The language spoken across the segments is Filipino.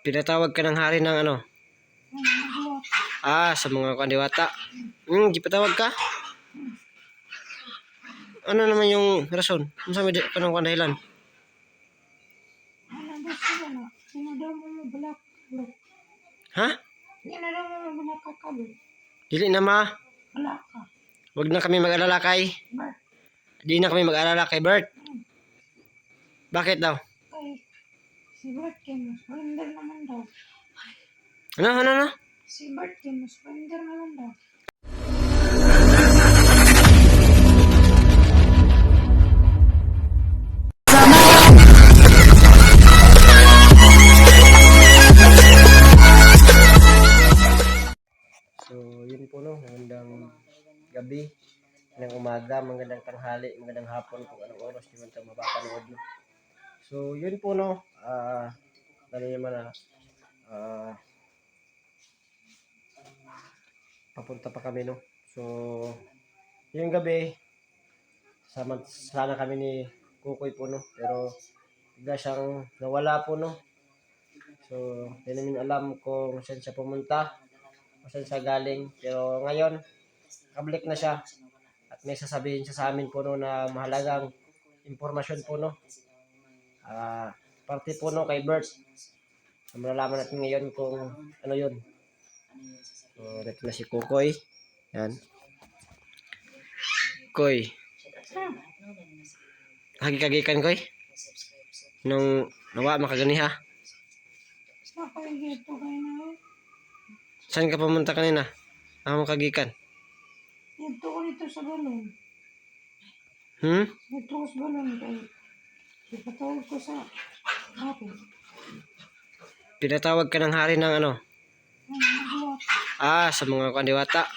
Pinatawag ka ng hari ng ano? Ah, sa mga kandiwata. Hmm, di patawag ka? Ano naman yung rason? Ano sa medyo ka ng dahilan? Ba sila na? Sinadaw mo mo balak. Balak. Ha? Dili na ma. Wala ka. Huwag na kami mag-alala kay. Bert. Di na kami mag-alala kay Bert. Bakit daw? Kay si Bert Kim, surrender naman daw. Ano, ano, ano? Si Bert Kim, surrender naman daw. So, yun po no. Magandang gabi. Magandang umaga, magandang tanghali, magandang hapon kung anong oras nyo man ito mapapanood. No? So, yun po no. Ah, ano naman na, ah, papunta pa kami no. So, yung gabi, sama, sana kami ni Kukoy po no. Pero, bigla siyang nawala po no. So, hindi namin alam kung saan siya pumunta kung saan siya galing. Pero ngayon, kablik na siya. At may sasabihin siya sa amin po no na mahalagang impormasyon po no. Ah, parte po no kay Bert. Malalaman natin ngayon kung ano yun. So, dito na si Kukoy. Yan. Koy. Hagi-kagikan, Koy. Nung nawa makagani ha. Saan ka pumunta kanina? Ako kagikan. Geto ko dito sa balon. Hmm? Geto ko sa balon kay ipatawag ko sa bakit? Pinatawag ka ng hari ng ano? Ah, sa mga kandiwata.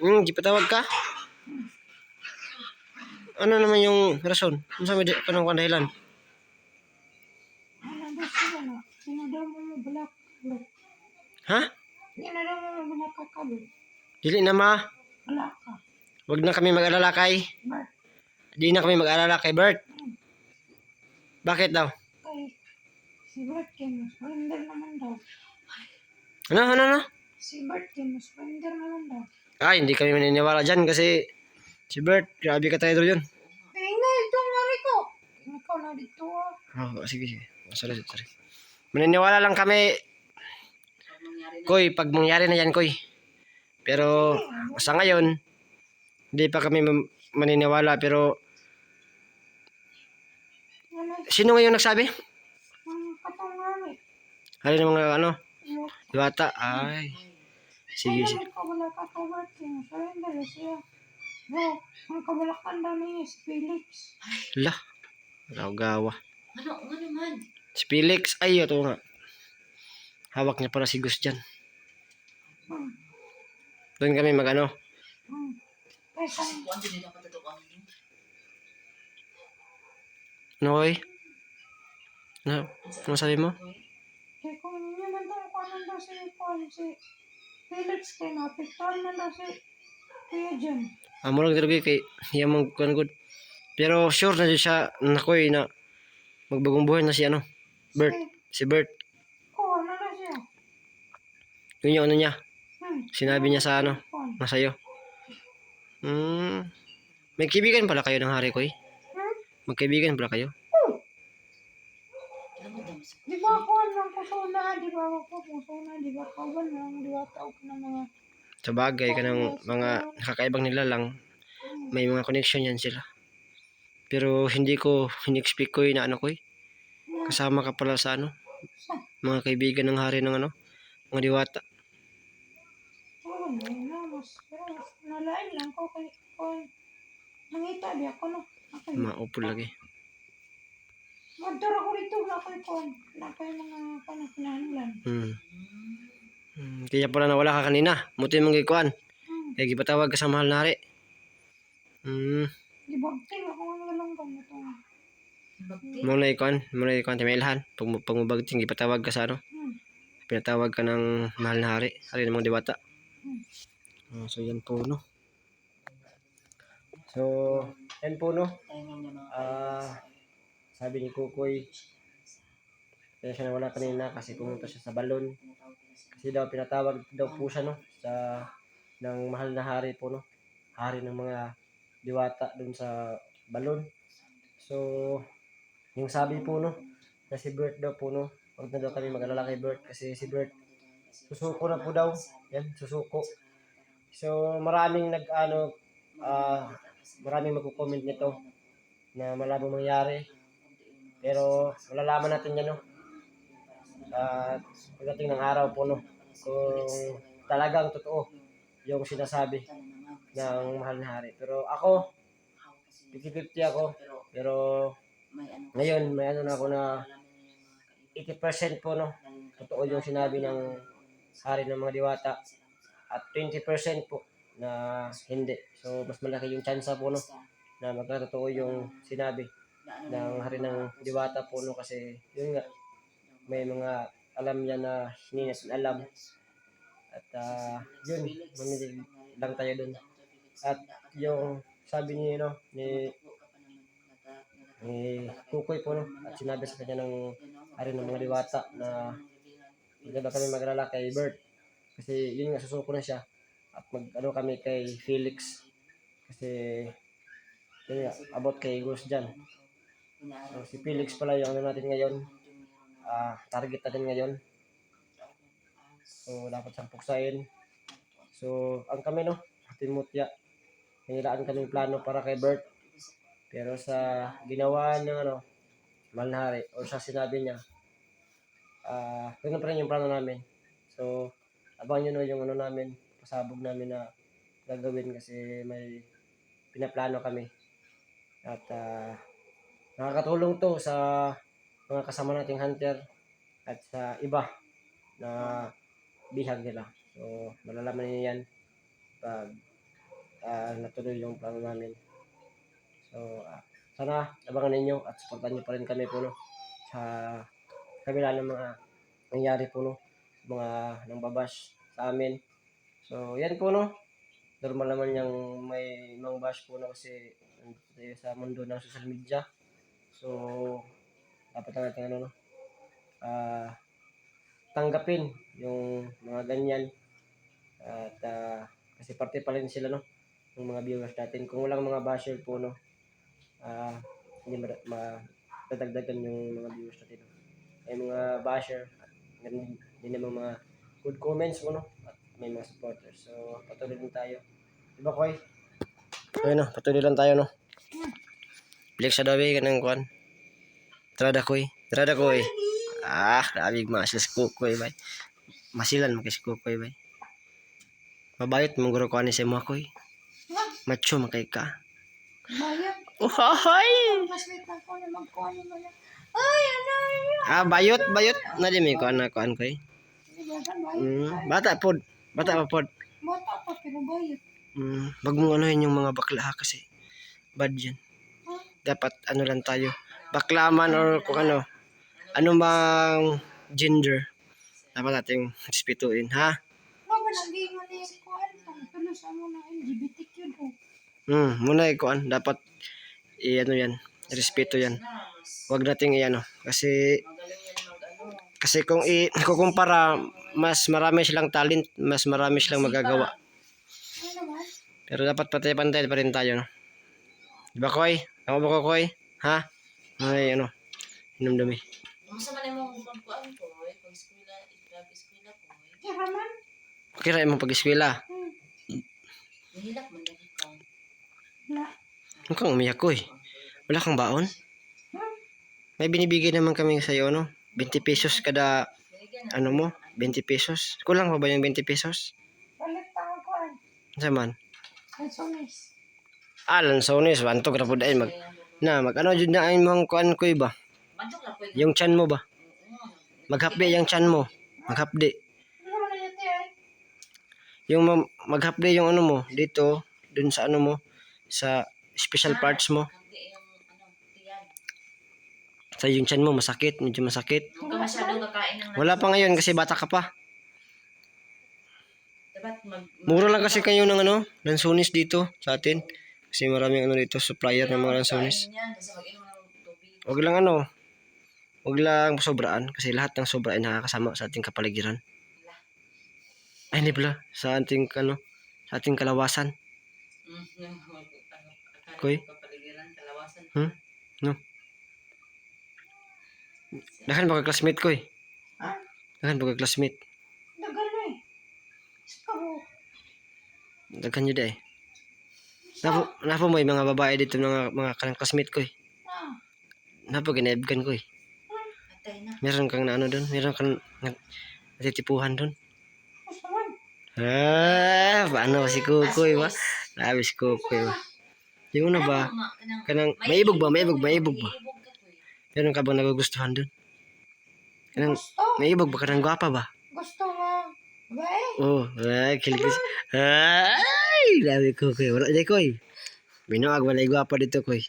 Hmm, di patawag ka? Ano naman yung rason? Ano sa medyo ka ng dahilan? Ba sila na? Sinadaw mo mo balak. Balak. Ha? Dili na ma. Wala ka. Huwag na kami mag-alala kay. Bert. Di na kami mag-alala kay Bert. Bakit daw? Kay si Bert Kim, surrender naman daw. Ano, ano, ano? Si Bert Kim, surrender naman daw. Ay, hindi kami maniniwala dyan kasi si Bert, grabe ka tayo dyan. Eh, na, itong nari ko. Ikaw na dito ah. Oh, sige, sige. Oh, sorry, sorry. Maniniwala lang kami. Koy, pag mangyari na yan, Koy. Pero sa ngayon, hindi pa kami maniniwala. Pero sino ngayon nagsabi? nari. Ano yung mga ano? Yung Diwata? Ay. Sige, sige. Ay. No, ang kabalakan daw niya si Felix. La. Gawa. Ano, ano naman? Si Felix. Ay, ito nga. Hawak niya para si Gus dyan. Hmm. Doon kami mag ano. Hmm. Ano, Koy? Ano? Ano sabi mo? kaya kung niya man daw kung ano daw si Paul, si Felix kay napiktuhan man daw si Kuya Jen. Amo lang talaga kay hiyamang kuan good. Pero sure na siya nakoy na magbagong buhay na si ano, Bert, si Bert. Oo, ano na siya? Yun yung ano niya, Hmm. sinabi niya sa ano, Paul. na sa'yo. Hmm. May kaibigan pala kayo ng hari ko eh. Hmm? Magkaibigan pala kayo. Alam mo daw, sa- Di ba ako lang ko sa unahan, di ba ako sa unahan, di ba kawan lang, di ba tao ko ng mga Sa bagay ka ng mga nakakaibang nila lang, may mga connection yan sila. Pero hindi ko, in-expect ko eh na ano ko eh. Kasama ka pala sa ano, mga kaibigan ng hari ng ano, mga diwata. Oo, na, mas, pero mas nalain lang ko kay, kay, nangita di ako no. Ako yun. Maupo lagi. Magdara ko dito, wala ko'y kon. Wala ko'y mga panagpinahanulan. Hmm. Hmm, Kaya pala nawala ka kanina. Muti mong gikuan. Hmm. Kaya gipatawag ka sa mahal na hari. Hmm. Di ba, tingnan ko nga lang ba ito. Bakti. Mo na ikuan. Mo na ikuan. Timailhan. Pag, pag mabagting, gipatawag ka sa ano. Hmm. Pinatawag ka ng mahal na hari. Hari ng mga diwata. Hmm. Ah, so yan po no. So, yan po no. Ah, sabi ni Kukoy, Kaya siya nawala kanina kasi pumunta siya sa balon. Kasi daw pinatawag daw po siya no sa ng mahal na hari po no. Hari ng mga diwata dun sa balon. So yung sabi po no na si Bert daw po no. Huwag na daw kami mag-alala kay Bert kasi si Bert susuko na po daw. Yan, susuko. So maraming nag ano ah maraming magko-comment nito na malabong mangyari. Pero malalaman natin yan no. At pagdating ng araw po no kung talagang totoo yung sinasabi ng mahal na hari. Pero ako, 50-50 ako. Pero ngayon, may ano na ako na 80% po no. Totoo yung sinabi ng hari ng mga diwata. At 20% po na hindi. So, mas malaki yung chance po no na magkatotoo yung sinabi ng hari ng diwata po no kasi yun nga may mga alam niya na hindi natin alam. At ah, yun mamili lang tayo dun. At yung sabi ni no ni ni Kukoy po no at sinabi sa kanya ng hari ng mga diwata na hindi ba kami magrala kay Bert. Kasi yun nga susuko na siya. At mag ano kami kay Felix. Kasi yun nga about kay Gus dyan so, si Felix pala yung ano natin ngayon. Ah target natin ngayon. So dapat siyang puksain. So ang kami no? Timotya hinilaan kami plano para kay Bert. Pero sa ginawa ng ano mahal na hari o sa sinabi niya ah ganun pa rin yung plano namin. So abangan nyo no yung ano namin pasabog namin na gagawin kasi may pinaplano kami. At ah, nakakatulong to sa mga kasama nating hunter at sa iba na bihag nila. So, malalaman niyo yan pag ah, natuloy yung plano namin. So, ah, sana abangan ninyo at supportan niyo pa rin kami po no, sa kabila ng mga nangyari po no, mga nang babash sa amin. So, yan po no. Normal naman yung may mga bash po no kasi sa mundo ng social media. So, dapat na natin ano no, ah, tanggapin yung mga ganyan. At ah, kasi parte pa rin sila no, ng mga viewers natin. Kung walang mga basher po no, ah, hindi ma, ma yung mga viewers natin. No? May mga basher, at ganun din naman mga good comments mo no, at may mga supporters. So, patuloy din tayo. Diba, Koy? Ayun no, patuloy lang tayo no. Sa dawi ka ng kwan. Trada koy. Trada koy. Ah, grabe masil si kukoy bay. Masilan mo kay si kukoy bay. Mabayot mo guro ko ani sa mo koy. Macho makay ka. Ko mo ano yun? Ah, bayot, bayot. Na di may kuan na kuan koy. Sigagan, bayad. Mm, bata pod. Bata pa pod. Bata pa, pero bayad. Mm, wag mong anuhin yung mga bakla ha, kasi bad yan. Dapat ano lang tayo. Baklaman or kung ano. Ano bang gender. Dapat nating respetuin ha. Hmm, muna ikuan dapat i ano yan, respeto yan. Wag nating i ano kasi kasi kung i kukumpara mas marami silang talent, mas marami silang magagawa. Ano? Pero dapat patay-pantay pa rin tayo, no? Di ba, Koy? Tama ba ko, Koy? Ha? Ay, ano? Hinumdumi. Kumusta man yung mga pagkuhan ko, eh? Pag-eskwela, pag-eskwela ko, eh. Kira man? Okay ra imong pag-eskwela. Hmm. Nahilak man dali ka. Na. Huwag kang umiyak, Koy. Wala kang baon? May binibigay naman kami sa iyo, no? 20 pesos kada, ano mo? 20 pesos? Kulang pa ba yung 20 pesos? Balik pa Kuan. Sa man? Ang sunis. Ah, lansones, wanto ka po dahil mag... Na, mag ano dyan na ay mong kuan koy ba? Yung... Chan mo ba? Maghapdi yung chan mo. Maghapdi. Ano na? Yung ma- maghapdi yung ano mo dito, dun sa ano mo, sa special parts mo. Ano. Sa yung chan mo masakit, medyo masakit. Ng... Wala pa ngayon kasi bata ka pa. Mura lang kasi kayo ng ano, lansones dito sa atin. Kasi maraming ano dito, supplier ng mga lansones. Kain yan, kasi mag-inom ng tubig. Wag lang ano, Huwag lang sobraan kasi lahat ng sobra ay nakakasama sa ating kapaligiran. Ay, hindi pala. Sa ating, ano, sa ating kalawasan. Mm, yung akala Koy? Hmm? No. Dahan ba ka classmate ko eh? Ha? Dahan ba ka classmate? Dagan na eh. Sa kabo. Daghan nyo da eh. Napo, napo mo yung mga babae dito, mga, mga kanang classmate ko eh. Ah. Napo, ginaibgan ko eh. Meron kang na ano doon, meron kang nag- natitipuhan doon. Ah, paano ba si Kukoy ba? Sabi si Kukoy ba? Yung una ba? Kanang, may ibog ba? May ibog, ba? May ibog eh. Meron ka bang nagugustuhan doon? Kanang, may ibog ba? Kanang gwapa ba? Gusto nga. Bae. Oh, ay, kiligis. Ay, labi ko, koy. Wala di, koy. Binuag, wala gwapa dito, koy.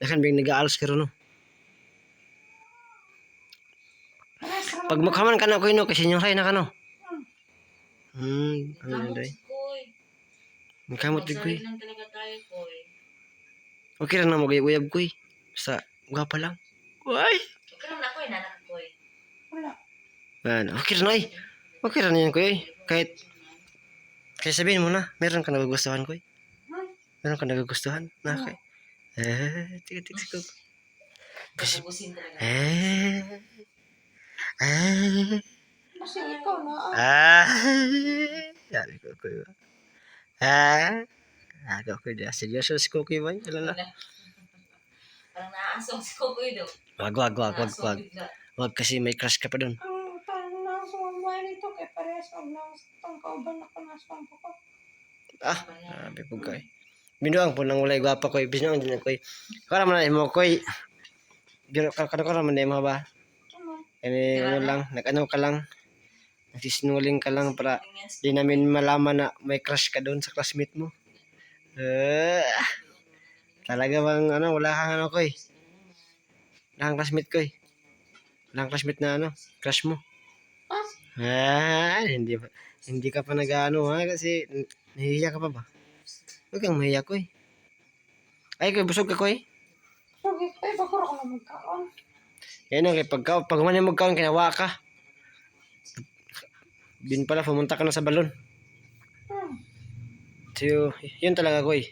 Dakan bing nag-aalos ka ron, no? Pag man. magkaman ka na, koy, no? Kasi yung ray na ka, no? Hmm, ano na, day? Koy. Nagkamot din, koy. Lang Koy. Okay rin na mag-uyab, koy. Basta, gwapa lang. Uy! Ikaw naman ako eh, nanak ko eh. Wala. Okay rin, ay. Okay rin yan, koy. Kahit, kaya sabihin mo na, meron ka nagugustuhan, koy. Hmm? Meron ka nagugustuhan? Na, koy. Eh, tiga, tiga, tiga. Kasi, eh, eh, Kasi ikaw na. ah. Ah, sabi ko ko ba? Ah, ako ko dia seryoso si Kukoy ba? Alala. Parang naaasong si Kokoy daw. Wag, wag, wag, wag, wag. Wag kasi may crush ka pa doon. Na sa mga nito kay pares ang nang tong kauban ako na sa ko. Ah, sabi ko kay. Binuang po nang walay gwapa ko, binuang din ko. Kara man mo ko. Giro ka ka ka man mo ba? Kani ano lang, nag-ano ka lang. Nagsisinungaling ka lang para di namin malaman na may crush ka doon sa classmate mo. Eh, talaga bang ano, wala kang ano ko eh. Wala kang classmate ko eh. Wala kang classmate na ano, crush mo. Ah, hindi pa, hindi ka pa nag-ano ha, kasi nahihiya ka pa ba? Huwag kang mahiya ko eh. Ay, kay busog ka ko eh. Sige, ay bakuro ko na magkaon. Yan o, kay pagka, pag man yung magkaon, kinawa ka. Bin pala, pumunta ka na sa balon. Hmm. So, yun talaga ko eh.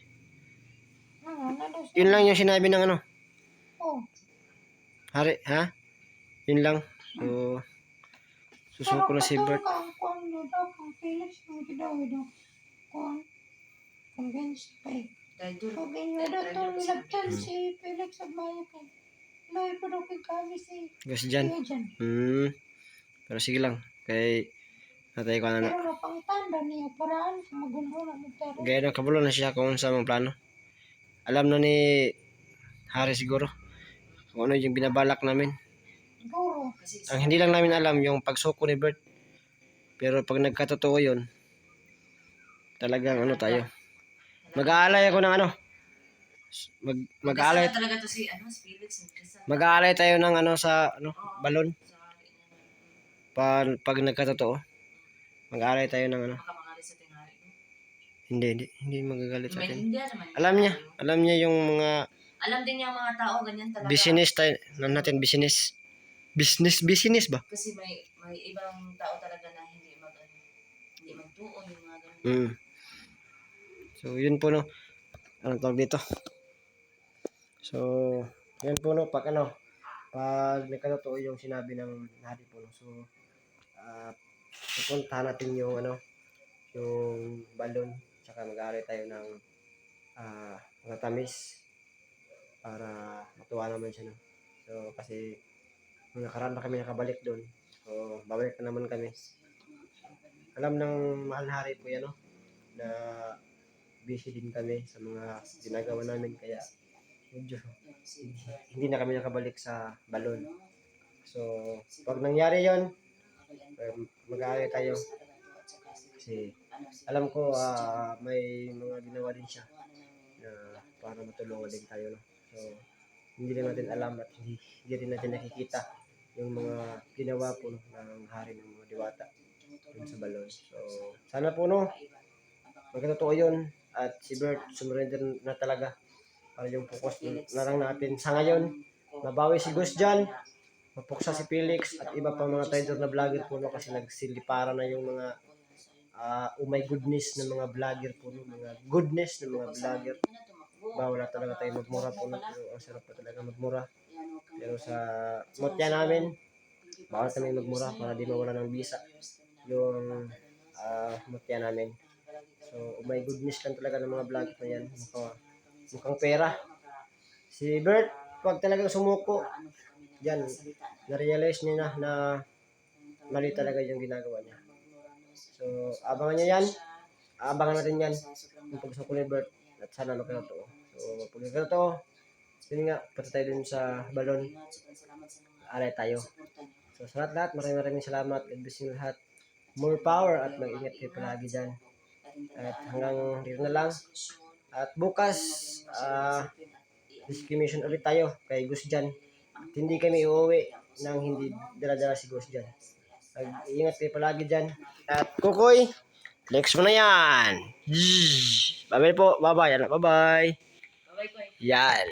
Ano, nalos. Yun lang yung sinabi ng ano, Oh, hari, ha? Yun lang. So, susunod ko na si Bert. Do daw kang Felix gidaw do. Kuan. Convince pa eh. Kung inyo daw to nilagtan si Felix at Maya kay. Loy pa daw kay kami si Gusto dyan. Hmm. Pero sige lang. Kay, natay ko na na. Pero napangtanda niya paraan sa magunho na magtaro. Gaya ng kabulo na siya kung sa mga plano. Alam na ni Hari siguro kung ano yung binabalak namin. Kasi Ang hindi lang namin alam yung pagsuko ni Bert. Pero pag nagkatotoo yun, talagang ano tayo. Mag-aalay ako ng ano. Mag mag-aalay talaga to si, ano, si Felix. mag-aalay tayo ng ano sa ano balon pa, pag nagkatotoo. Mag-aalay tayo ng ano. Sa tinghari. Hindi, hindi, hindi magagalit sa atin. Naman. niya Alam niya, alam niya yung mga Alam din niya ang mga tao, ganyan talaga. business tayo, ano natin business. Business, business ba? Kasi may may ibang tao talaga na hindi mag ano, hindi magtuon yung mga ganun. Mm. So, yun po no. Anong tawag dito? So, yun po no. Pag ano, pag nagkatotoo yung sinabi ng hari po no. So, ah pupuntahan natin yung ano, yung balon. Tsaka mag-aaral tayo ng ah mga tamis para matuwa naman siya no. So, kasi nakaraan pa kami nakabalik doon. So, babalik na naman kami. Alam ng mahal na hari po yan, no? na busy din kami sa mga ginagawa namin kaya medyo hindi na kami nakabalik sa balon. So, pag nangyari yon mag-aaral tayo kasi alam ko ah, may mga ginawa din siya na para matulungan din tayo. No? So, hindi rin natin alam at hindi, hindi rin natin nakikita yung mga ginawa po ng hari ng mga diwata dun sa balon. So, sana po no, magkatotoo yun at si Bert sumurrender na talaga. Para yung focus na lang natin. Sa ngayon mabawi si Gus dyan. Mapuksa si Felix at iba pang mga traitor na vlogger po no? Kasi nagsiliparan na yung mga ah, oh my goodness ng mga vlogger po no, mga goodness ng mga vlogger. Bawal na talaga tayo magmura po no, pero ang sarap pa talaga magmura. Pero sa mutya namin, bawal kami magmura para di mawala ng bisa yung ah, mutya namin. So, oh my goodness lang talaga ng mga vlogger na yan. Mukha, mukhang pera. Si Bert, pag talagang sumuko, yan, na-realize niya na na mali talaga yung ginagawa niya. So, abangan niya yan. Abangan natin yan. Yung pagsuko ni Bert. At sana magkatotoo. So, pag nagkatotoo, yun nga, punta tayo dun sa balon. Alay tayo. So, sa lahat-lahat, maraming maraming salamat. God bless you lahat. More power at mag-ingat kayo palagi dyan. At hanggang dito na lang. At bukas, ah, discrimination ulit tayo kay Gus Jan. At hindi kami uuwi nang hindi dala-dala si Gus Jan. Mag-ingat kayo palagi dyan. At Kukoy, flex mo na yan. Bye-bye po. Bye-bye. Yan, Bye-bye. Yan.